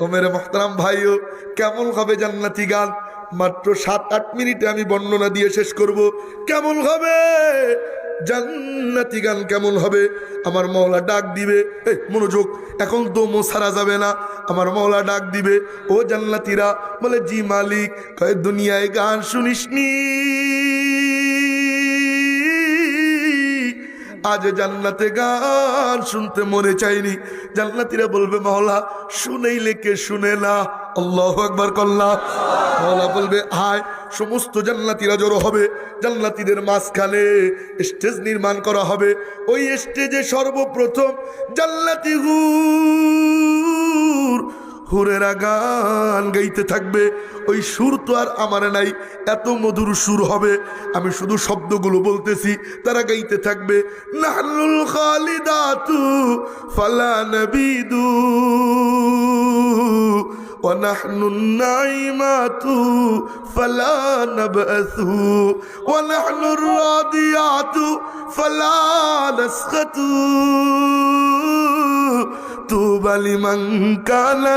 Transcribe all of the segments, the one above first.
ও মোহতারাম ভাইও, কেমন হবে জান্নাতি গান? মাত্র সাত, আট মিনিটে আমি বর্ণনা দিয়ে শেষ করব। কেমন হবে? জান্নাতি গান কেমন হবে? আমার মৌলা ডাক দিবে। এই, মনোযোগ, এখন দমও সারা যাবে না। আমার মৌলা ডাক দিবে, ও জান্নাতিরা, বলে, জি মালিক দুনিয়ায় গান শুনিসনি? আজ জান্নাতে গান শুনতে মনে চাইনি। জান্নাতিরা বলবে মহলা শুনেইলে কে শুনে না। আল্লাহ একবার কল্লা। মহলা বলবে, হায়, সমস্ত জান্নাতিরা জড়ো হবে। জান্নাতিদের মাঝখানে স্টেজ নির্মাণ করা হবে। ওই স্টেজে সর্বপ্রথম জান্নাতি হুর হুরেরা গান গাইতে থাকবে ওই সুর তো আর আমার নাই এত মধুর সুর হবে আমি শুধু শব্দগুলো বলতেছি তারা গাইতে থাকবে নাহলুল খালিদাতু ফালা নবিদু ونحن النعيمات فلا نبأث ونحن الراضيات فلا তুবা বালি কানা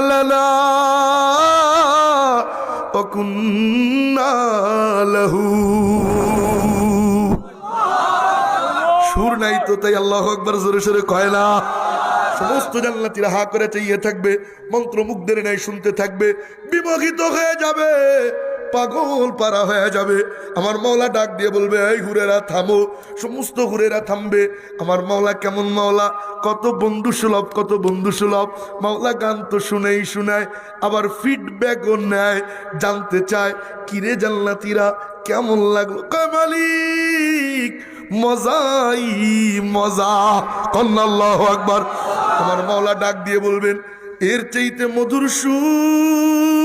সুর নাই তো, তাই আল্লাহ একবার জোরে সরে কয় না। সমস্ত জান্নাতিরা হা করে চাইয়ে থাকবে, মন্ত্রমুগ্ধের নাই শুনতে থাকবে, বিমোহিত হয়ে যাবে। পাগল পারা হয়ে যাবে। আমার মাওলা ডাক দিয়ে বলবে, এই হুরেরা, থামো। সমস্ত হুরেরা থামবে। আমার মাওলা কেমন মাওলা? কত বন্ধু সুলভ কত বন্ধু সুলভ মাওলা গান তো শুনেই শুনায়, আবার ফিডব্যাকও নেয়, জানতে চায়, কিরে জান্নাতিরা, কেমন লাগল? কয়, মালিক, মজাই মজা। কন্নাল্লাহ আকবার। আমার মাওলা ডাক দিয়ে বলবেন, এর চাইতে মধুর সুর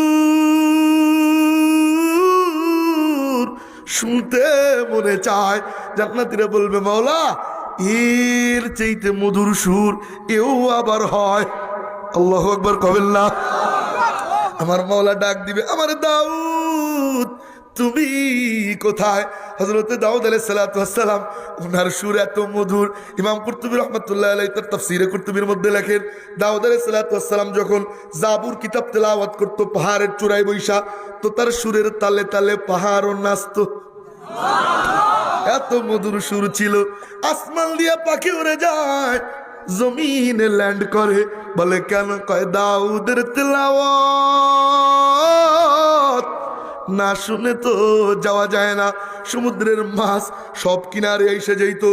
শুনতে মনে চায়। জান্নাতিরা বলবে, মাওলা, এর চাইতে মধুর সুর এও আবার হয়। আল্লাহ একবার কবেন না? আমার মাওলা ডাক দিবে, আমার দাউদ তুমি কোথায়? হজরত দাউদ আলাই সালাতাম ওনার সুর এত মধুর। ইমাম কুর্তুবী রহমতুল্লাহ আলাই তার তফসিরে কুর্তুবীর মধ্যে লেখেন, দাউদ আলাই সালাতাম যখন জাবুর কিতাব তেলাওয়াত করতো পাহাড়ের চূড়ায় বৈশা, তো তার সুরের তালে তালে পাহাড়ও নাচতো। এত মধুর সুর ছিল। আসমান দিয়া পাখি উড়ে যায়, জমিনে ল্যান্ড করে। বলে, কেন কয় দাউদের তেলাওয়াত? না শুনে তো যাওয়া যায় না। সমুদ্রের মাছ সব কিনারে এসে যেত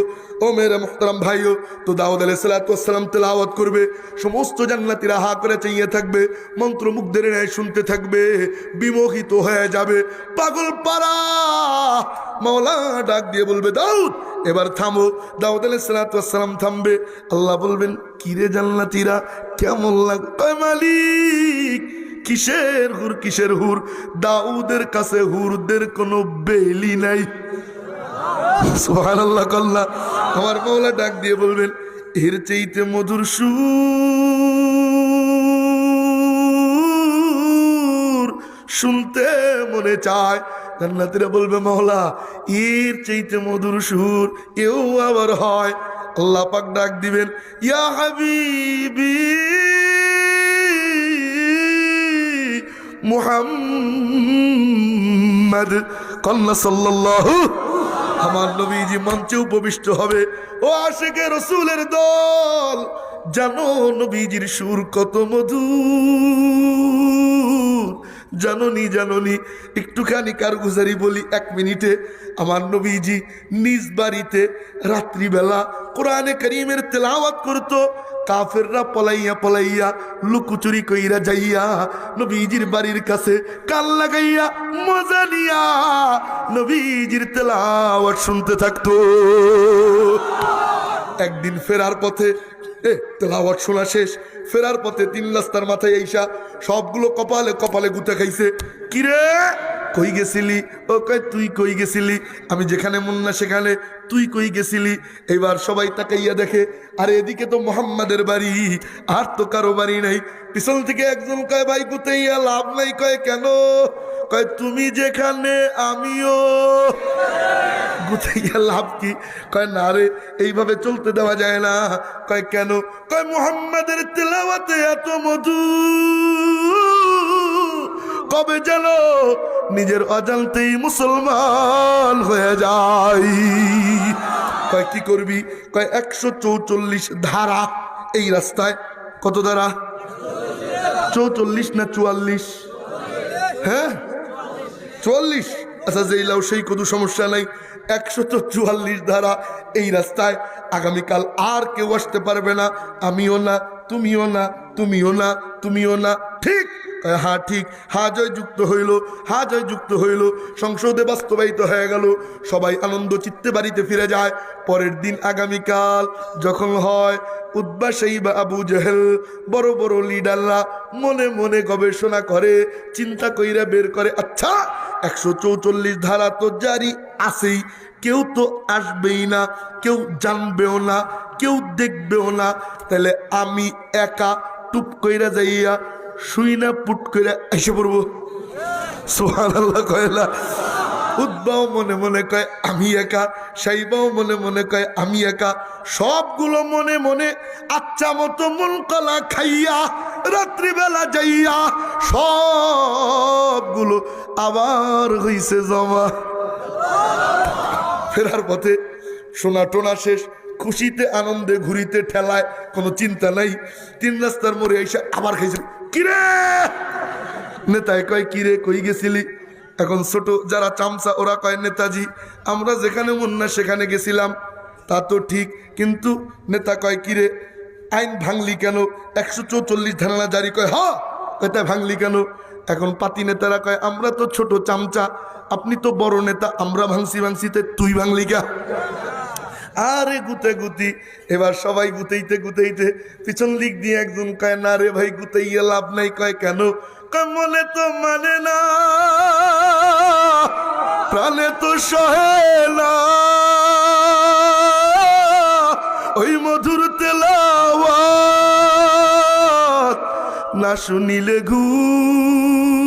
ও মেরে মোহতারাম ভাইও, তো দাউদ আলাই সালাতাম তেলাওয়াত করবে। সমস্ত জান্নাতিরা হা করে চাইয়ে থাকবে, মন্ত্রমুগ্ধের ন্যায় শুনতে থাকবে। বিমোহিত হয়ে যাবে পাগল পাড়া। মাওলা ডাক দিয়ে বলবে, দাউদ, এবার থামো। দাউদ আলাই সালাতাম থামবে। আল্লাহ বলবেন, কিরে জান্নাতিরা, কেমন লাগবে মালিক? কিসের হুর কিসের হুর? দাউদের কাছে হুরদের কোনো বেলি নাই। সোহান আল্লাহ কল্লা। আমার মৌলা ডাক দিয়ে বলবেন, এর চেইতে মধুর সুর শুনতে মনে চায়। জান্নাতিরা বলবে মহলা এর চেইতে মধুর সুর এও আবার হয়। আল্লাহ পাক ডাক দিবেন, ইয়া হাবিবি মুহাম্মদ কন্যা সাল্লাল্লাহু আমার নবীজি মঞ্চে উপবিষ্ট হবে। ও আশেকে রসুলের দল, জানো নবীজির সুর কত মধুর। জাননি জাননি, একটুখানি কারগুজারি বলি এক মিনিটে। আমার নবীজি নিজ বাড়িতে রাত্রিবেলা কোরআনে করিমের তেলাওয়াত করতো কাফেররা পলাইয়া পলাইয়া লুকুচুরি কইরা যাইয়া নবীজির বাড়ির কাছে কাল লাগাইয়া মজা নিয়া নবীজির তেলাওয়াত শুনতে থাকতো। একদিন ফেরার পথে, এ, তেলাওয়াত শোনা শেষ। ফেরার পথে তিন রাস্তার মাথায় আইসা সবগুলো কপালে কপালে গুতে খাইছে। কিরে? কই গেছিলি? ও কয় তুই কই গেছিলি? আমি যেখানে মুন্না সেখানে তুই কই গেছিলি? এইবার সবাই তাকাইয়া দেখে, আর এদিকে তো মোহাম্মদের বাড়ি, আর তো কারও বাড়ি নাই। পিছন থেকে একজন কয়, ভাই, গুতাইয়া লাভ নাই। কয়, কেন? কয়, তুমি যেখানে, আমিও। গুতাইয়া লাভ কি? কয়, না রে, এইভাবে চলতে দেওয়া যায় না। কয়, কেন? কয়, মোহাম্মদের তেলাওয়াতে এত মধু তবে যেন নিজের অজান্তেই মুসলমান হয়ে যায় কয়, কি করবি? কয়, একশো চৌচল্লিশ ধারা। এই রাস্তায় কত ধারা? চৌচল্লিশ না চুয়াল্লিশ? হ্যাঁ? চুয়াল্লিশ। আচ্ছা যেই লাউ সেই কোনো সমস্যা নাই। একশো চুয়াল্লিশ ধারা এই রাস্তায়। আগামীকাল আর কেউ আসতে পারবে না। আমিও না, তুমিও না তুমিও না তুমিও না। ঠিক হ্যাঁ ঠিক, হা জয় যুক্ত হইল, হা জয় যুক্ত হইল। সংসদে বাস্তবায়িত হয়ে গেল। সবাই আনন্দ চিত্তে বাড়িতে ফিরে যায়। পরের দিন আগামীকাল যখন হয়, উদ্বা বা আবু জেহেল, বড় বড় লিডাররা মনে মনে গবেষণা করে, চিন্তা কইরা বের করে আচ্ছা একশো চৌচল্লিশ ধারা তো জারি আছেই। কেউ তো আসবেই না, কেউ জানবেও না, কেউ দেখবেও না। তাহলে আমি একা টুপ কইরা যাইয়া শুই না পুট করে এসে পড়ব। সোহান আল্লাহ কয়লা উদ্বাও মনে মনে কয়, আমি একা। সাইবাও মনে মনে কয়, আমি একা। সবগুলো মনে মনে আচ্ছা মতো মন কলা খাইয়া, রাত্রিবেলা যাইয়া, সবগুলো আবার হইছে জমা। ফেরার পথে সোনা টোনা শেষ, খুশিতে, আনন্দে, ঘুরিতে, ঠেলায় কোনো চিন্তা নাই। তিন রাস্তার মোড়ে এসে আবার খাইছে। কিরে? নেতায় কয়, কিরে, কই গেছিলি? এখন ছোট যারা চামচা, ওরা কয়, নেতাজি, আমরা যেখানে মন না সেখানে গেছিলাম। তা তো ঠিক, কিন্তু নেতা কয়, কিরে, আইন ভাঙলি কেন? একশো চৌচল্লিশ ধারণা জারি কয় হ এটা ভাঙলি কেন? এখন পাতি নেতারা কয়, আমরা তো ছোট চামচা, আপনি তো বড় নেতা, আমরা ভাঙছি ভাঙছিতে তুই ভাঙলি কা আরে গুতে গুতি। এবার সবাই গুতেইতে গুতেইতে পিছন দিক দিয়ে একজন কয়, না রে ভাই, গুতেইয়া লাভ নাই। কয়, কেন? মনে তো মানে না, প্রাণে তো সহে না। ওই মধুর তেলাওয়াত না শুনিলে ঘুম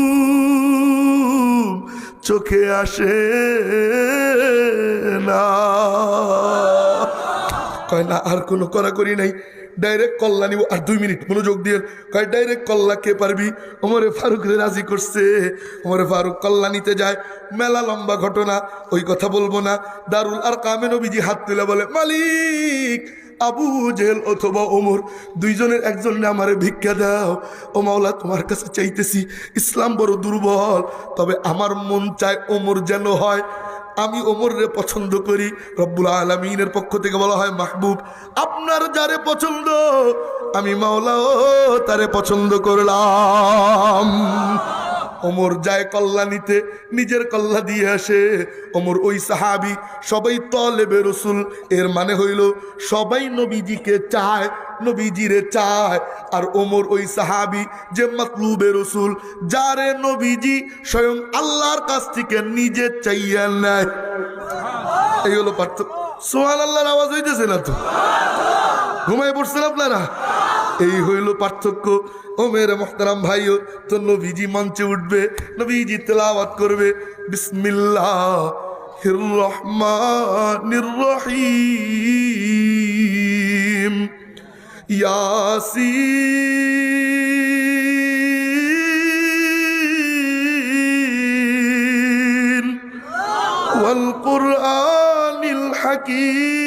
চোখে আসে না। কয়, না, আর কোনো করি নাই। ডাইরেক্ট কল্লা নিব। আর দুই মিনিট মনোযোগ দিয়ে কয় ডাইরেক্ট কল্লা কে পারবি? ওমরে ফারুক রে রাজি করছে। ওমরে ফারুক কল্লা নিতে যায়। মেলা লম্বা ঘটনা, ওই কথা বলব না। দারুল আর কামে নবীজি হাত তুলে বলে, মালিক আবু জেল অথবা ওমর, দুইজনের একজন আমারে ভিক্ষা দাও। ও মাওলা, তোমার কাছে চাইতেছি ইসলাম বড় দুর্বল, তবে আমার মন চায় ওমর যেন হয়। আমি ওমরে পছন্দ করি। রব্বুল আলমিনের পক্ষ থেকে বলা হয়, মাহবুব, আপনার যারে পছন্দ, আমি মাওলাও তারে পছন্দ করলাম। ওমর যায় কল্লা নিতে নিজের কল্লা দিয়ে আসে। ওমর ওই সাহাবি, সবাই তলেবে রসুল। এর মানে হইল, সবাই নবীজিকে চায়, নবীজিরে চায়। আর ওমর ওই সাহাবি যে মতলুবে রসুল, যারে নবীজি স্বয়ং আল্লাহর কাছ থেকে নিজে চাইয়া নেয়। এই হলো পার্থক্য সোহান আল্লাহর আওয়াজ হইতেছে না তো? ঘুমাই পড়ছেন আপনারা? এই হইল পার্থক্য ও মেরে মোহতারাম ভাইও তো নবীজি মঞ্চে উঠবে নবীজি তেলাওয়াত করবে বিসমিল্লাহ রহমানির রহিম ইয়াসিন والقرآن الحكيم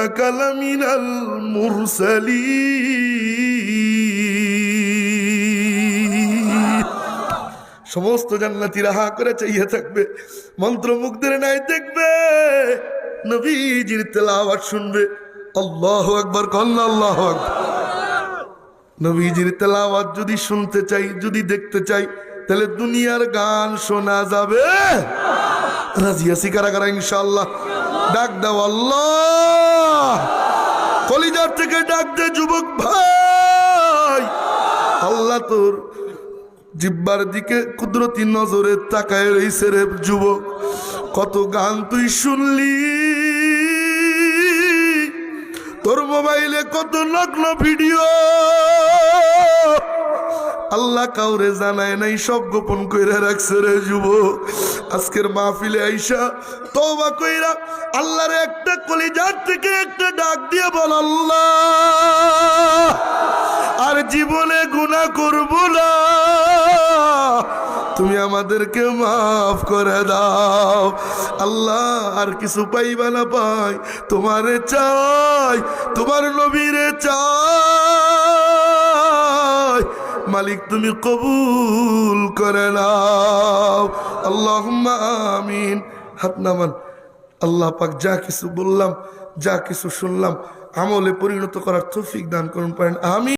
إنك لمن المرسلين সমস্ত জান্নাতিরা হা করে চাইয়ে থাকবে মন্ত্রমুগ্ধের নাই দেখবে নবীজির তেলাওয়াত শুনবে আল্লাহ একবার কন্যা আল্লাহ আকবার নবীজির তেলাওয়াত যদি শুনতে চাই যদি দেখতে চাই তাহলে দুনিয়ার গান শোনা যাবে রাজিয়া শিকারা কারা ইনশাল্লাহ ডাক দাও আল্লাহ কলিজার থেকে ডাক দে, যুবক ভাই। আল্লাহ তোর জিব্বার দিকে কুদরতি নজরে তাকায় রইছে রে যুবক। কত গান তুই শুনলি। তোর মোবাইলে কত নগ্ন ভিডিও। আল্লাহ কাউরে জানায় নাই, সব গোপন কইরা রাখছে রে যুবক। আজকের মাহফিলে আইসা তওবা কইরা আল্লাহর একটা কলিজার থেকে একটা ডাক দিয়ে বল আল্লাহ। আর জীবনে গুণা করব না। তুমি আমাদেরকে মাফ করে দাও। আল্লাহ, আর কিছু পাইবা না পাই তোমারে চাই, তোমার নবীরে চাই। মালিক, তুমি কবুল করে নাও। আল্লাহ আমিন। হাত নামান। আল্লাহ পাক যা কিছু বললাম, যা কিছু শুনলাম, আমলে পরিণত করার তৌফিক দান করুন পারেন আমি